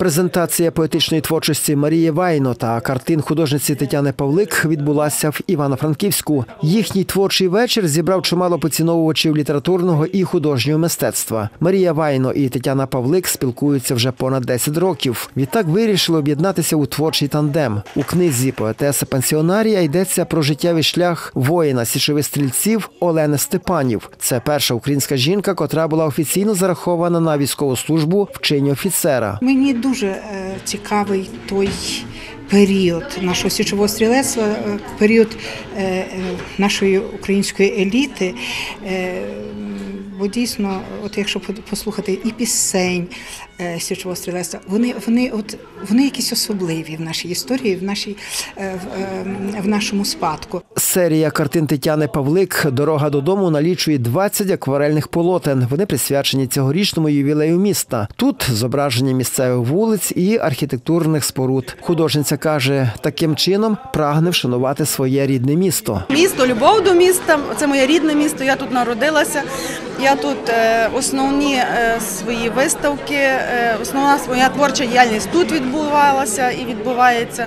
Презентація поетичної творчості Марії Вайно та картин художниці Тетяни Павлик відбулася в Івано-Франківську. Їхній творчий вечір зібрав чимало поціновувачів літературного і художнього мистецтва. Марія Вайно і Тетяна Павлик спілкуються вже понад 10 років. Відтак вирішили об'єднатися у творчий тандем. У книзі поетеса пенсіонарія йдеться про життєвий шлях воїна січових стрільців Олени Степанів. Це перша українська жінка, котра була офіційно зарахована на військову службу в чині офіцера. Мені дуже е, цікавий той період нашого січового стрілецтва, е, період е, нашої української еліти. Бо дійсно, от якщо послухати і пісень січового стрілецтва, вони, вони, от, вони якісь особливі в нашій історії, в, нашій, в, в нашому спадку. Серія картин Тетяни Павлик Дорога додому налічує 20 акварельних полотен. Вони присвячені цьогорічному ювілею міста. Тут зображення місцевих вулиць і архітектурних споруд. Художниця каже, таким чином прагне вшанувати своє рідне місто. Місто, любов до міста. Це моє рідне місто. Я тут народилася. Я тут е, основні е, свої виставки, е, основна своя творча діяльність тут відбувалася і відбувається.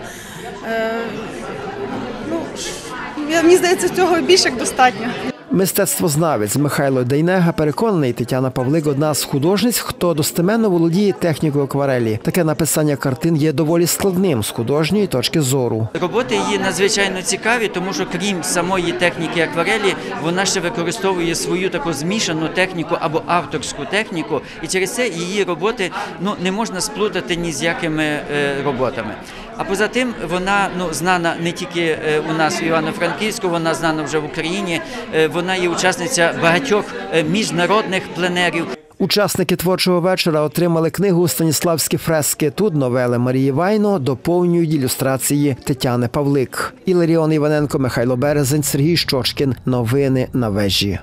Ну, мені здається, цього більше як достатньо. Мистецтвознавець Михайло Дейнега переконаний, Тетяна Павлик одна з художниць, хто достеменно володіє технікою акварелі. Таке написання картин є доволі складним з художньої точки зору. Роботи її надзвичайно цікаві, тому що крім самої техніки акварелі, вона ще використовує свою таку змішану техніку або авторську техніку, і через це її роботи ну не можна сплутати ні з якими е, роботами. А поза тим, вона ну знана не тільки е, у нас в Івано-Франківську, вона знана вже в Україні. Е, Вона є учасниця багатьох е, міжнародних пленерів. Учасники творчого вечора отримали книгу Станіславські фрески. Тут новели Марії Вайно доповнюють ілюстрації Тетяни Павлик. Іларіон Іваненко, Михайло Березень, Сергій Щочкін. Новини на вежі.